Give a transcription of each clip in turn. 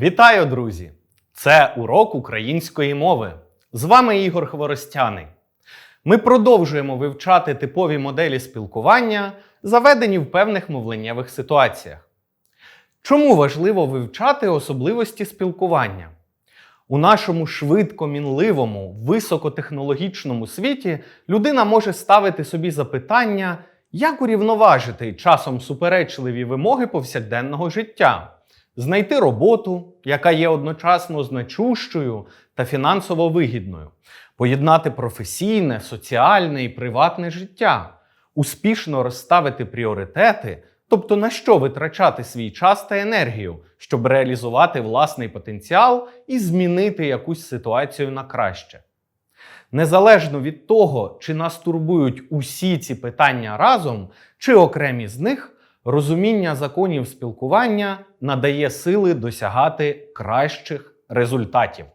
Вітаю, друзі! Це урок української мови. З вами Ігор Хворостяний. Ми продовжуємо вивчати типові моделі спілкування, заведені в певних мовленнєвих ситуаціях. Чому важливо вивчати особливості спілкування? У нашому швидко мінливому, високотехнологічному світі людина може ставити собі запитання, як урівноважити часом суперечливі вимоги повсякденного життя, знайти роботу, яка є одночасно значущою та фінансово вигідною, поєднати професійне, соціальне і приватне життя, успішно розставити пріоритети, тобто на що витрачати свій час та енергію, щоб реалізувати власний потенціал і змінити якусь ситуацію на краще. Незалежно від того, чи нас турбують усі ці питання разом, чи окремі з них, розуміння законів спілкування надає сили досягати кращих результатів.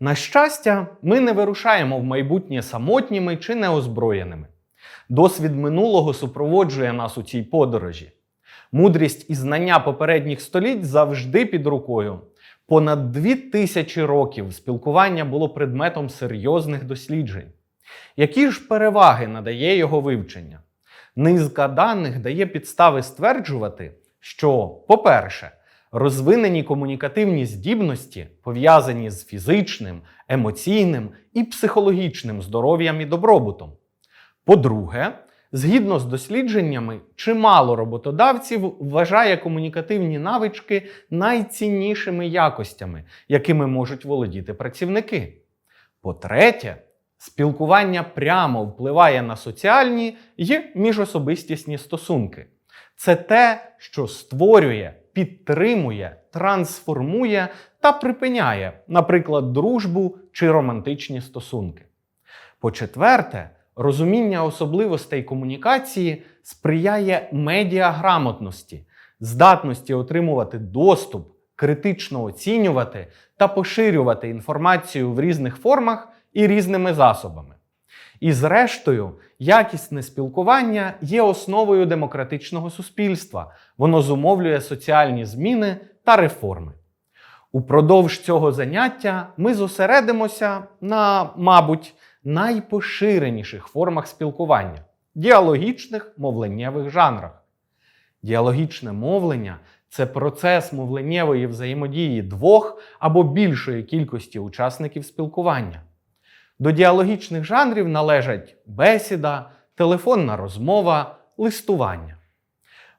На щастя, ми не вирушаємо в майбутнє самотніми чи неозброєними. Досвід минулого супроводжує нас у цій подорожі. Мудрість і знання попередніх століть завжди під рукою. Понад дві тисячі років спілкування було предметом серйозних досліджень. Які ж переваги надає його вивчення? Низка даних дає підстави стверджувати, що, по-перше, розвинені комунікативні здібності пов'язані з фізичним, емоційним і психологічним здоров'ям і добробутом. По-друге, згідно з дослідженнями, чимало роботодавців вважає комунікативні навички найціннішими якостями, якими можуть володіти працівники. По-третє, спілкування прямо впливає на соціальні й міжособистісні стосунки. Це те, що створює, підтримує, трансформує та припиняє, наприклад, дружбу чи романтичні стосунки. По-четверте, розуміння особливостей комунікації сприяє медіаграмотності, здатності отримувати доступ, критично оцінювати та поширювати інформацію в різних формах і різними засобами. І зрештою, якісне спілкування є основою демократичного суспільства. Воно зумовлює соціальні зміни та реформи. Упродовж цього заняття ми зосередимося на, мабуть, найпоширеніших формах спілкування діалогічних мовленнєвих жанрах. Діалогічне мовлення це процес мовленнєвої взаємодії двох або більшої кількості учасників спілкування. До діалогічних жанрів належать бесіда, телефонна розмова, листування.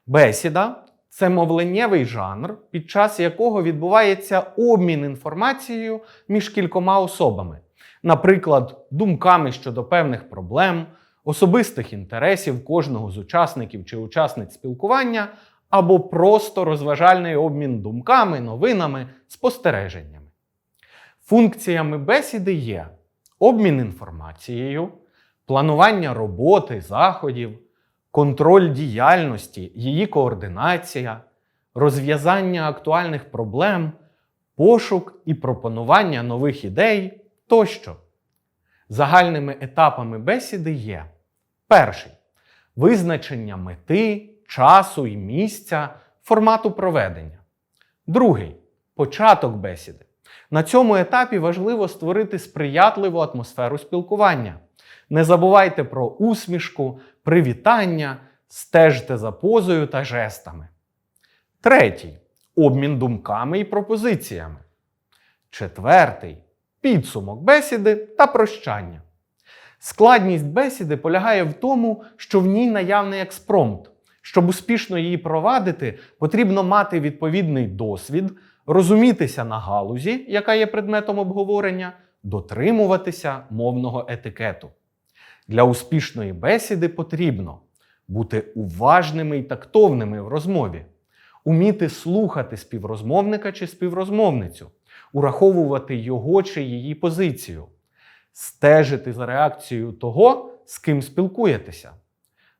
Бесіда це мовленнєвий жанр, під час якого відбувається обмін інформацією між кількома особами, наприклад, думками щодо певних проблем, особистих інтересів кожного з учасників чи учасниць спілкування, або просто розважальний обмін думками, новинами, спостереженнями. Функціями бесіди є обмін інформацією, планування роботи, заходів, контроль діяльності, її координація, розв'язання актуальних проблем, пошук і пропонування нових ідей тощо. Загальними етапами бесіди є перший визначення мети, часу і місця, формату проведення. Другий початок бесіди. На цьому етапі важливо створити сприятливу атмосферу спілкування. Не забувайте про усмішку, привітання, стежте за позою та жестами. Третій обмін думками і пропозиціями. Четвертий підсумок бесіди та прощання. Складність бесіди полягає в тому, що в ній наявний експромт. Щоб успішно її провадити, потрібно мати відповідний досвід, розумітися на галузі, яка є предметом обговорення, дотримуватися мовного етикету. Для успішної бесіди потрібно бути уважними і тактовними в розмові, уміти слухати співрозмовника чи співрозмовницю, ураховувати його чи її позицію, стежити за реакцією того, з ким спілкуєтеся,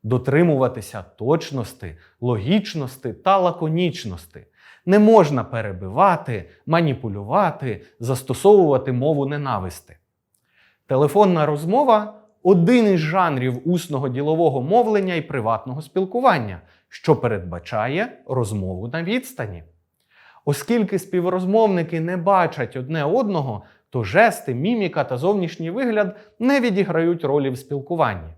дотримуватися точності, логічності та лаконічності. Не можна перебивати, маніпулювати, застосовувати мову ненависти. Телефонна розмова один із жанрів усного ділового мовлення і приватного спілкування, що передбачає розмову на відстані. Оскільки співрозмовники не бачать одне одного, то жести, міміка та зовнішній вигляд не відіграють ролі в спілкуванні.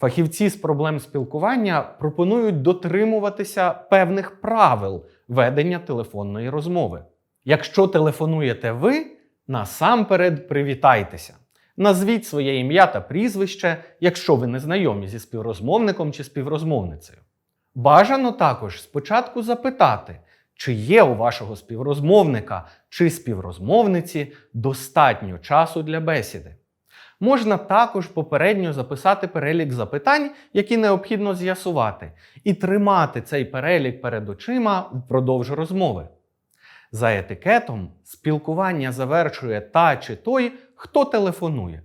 Фахівці з проблем спілкування пропонують дотримуватися певних правил ведення телефонної розмови. Якщо телефонуєте ви, насамперед привітайтеся. Назвіть своє ім'я та прізвище, якщо ви не знайомі зі співрозмовником чи співрозмовницею. Бажано також спочатку запитати, чи є у вашого співрозмовника чи співрозмовниці достатньо часу для бесіди. Можна також попередньо записати перелік запитань, які необхідно з'ясувати, і тримати цей перелік перед очима впродовж розмови. За етикетом, спілкування завершує та чи той, хто телефонує.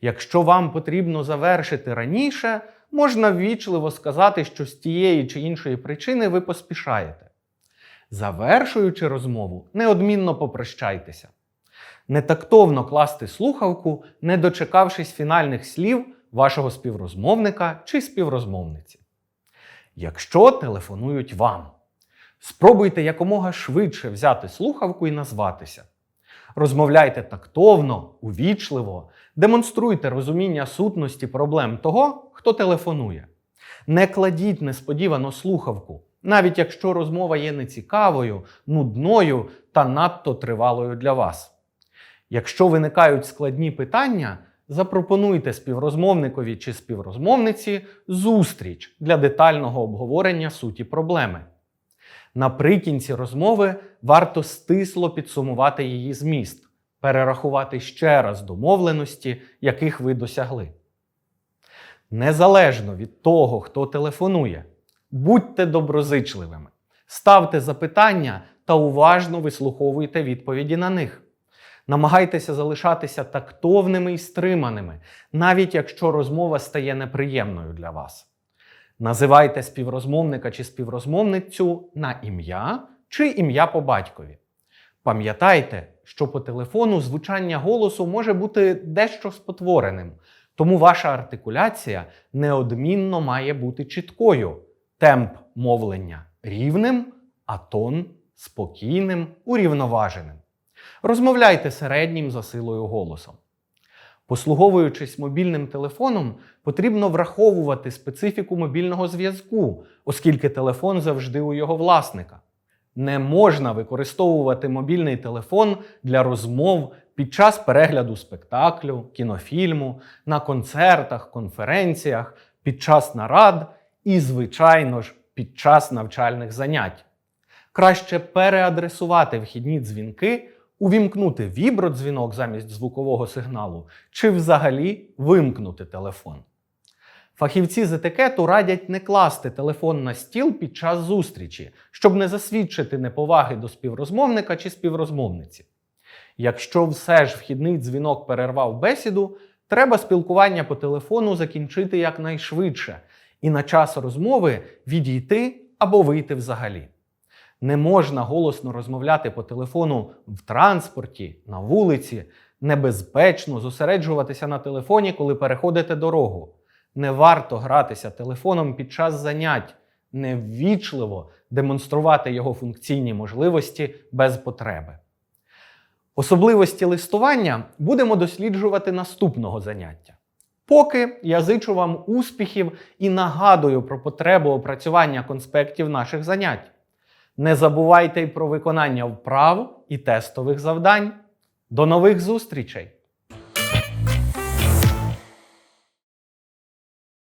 Якщо вам потрібно завершити раніше, можна ввічливо сказати, що з тієї чи іншої причини ви поспішаєте. Завершуючи розмову, неодмінно попрощайтеся. Нетактовно класти слухавку, не дочекавшись фінальних слів вашого співрозмовника чи співрозмовниці. Якщо телефонують вам, спробуйте якомога швидше взяти слухавку і назватися. Розмовляйте тактовно, увічливо, демонструйте розуміння сутності проблем того, хто телефонує. Не кладіть несподівано слухавку, навіть якщо розмова є нецікавою, нудною та надто тривалою для вас. Якщо виникають складні питання, запропонуйте співрозмовникові чи співрозмовниці зустріч для детального обговорення суті проблеми. Наприкінці розмови варто стисло підсумувати її зміст, перерахувати ще раз домовленості, яких ви досягли. Незалежно від того, хто телефонує, будьте доброзичливими, ставте запитання та уважно вислуховуйте відповіді на них. Намагайтеся залишатися тактовними і стриманими, навіть якщо розмова стає неприємною для вас. Називайте співрозмовника чи співрозмовницю на ім'я чи ім'я по батькові. Пам'ятайте, що по телефону звучання голосу може бути дещо спотвореним, тому ваша артикуляція неодмінно має бути чіткою, темп мовлення рівним, а тон спокійним, урівноваженим. Розмовляйте середнім за силою голосом. Послуговуючись мобільним телефоном, потрібно враховувати специфіку мобільного зв'язку, оскільки телефон завжди у його власника. Не можна використовувати мобільний телефон для розмов під час перегляду спектаклю, кінофільму, на концертах, конференціях, під час нарад і, звичайно ж, під час навчальних занять. Краще переадресувати вхідні дзвінки увімкнути вібродзвінок замість звукового сигналу чи взагалі вимкнути телефон. Фахівці з етикету радять не класти телефон на стіл під час зустрічі, щоб не засвідчити неповаги до співрозмовника чи співрозмовниці. Якщо все ж вхідний дзвінок перервав бесіду, треба спілкування по телефону закінчити якнайшвидше і на час розмови відійти або вийти взагалі. Не можна голосно розмовляти по телефону в транспорті, на вулиці, небезпечно зосереджуватися на телефоні, коли переходите дорогу. Не варто гратися телефоном під час занять, неввічливо демонструвати його функційні можливості без потреби. Особливості листування будемо досліджувати наступного заняття. Поки я зичу вам успіхів і нагадую про потребу опрацювання конспектів наших занять. Не забувайте й про виконання вправ і тестових завдань. До нових зустрічей!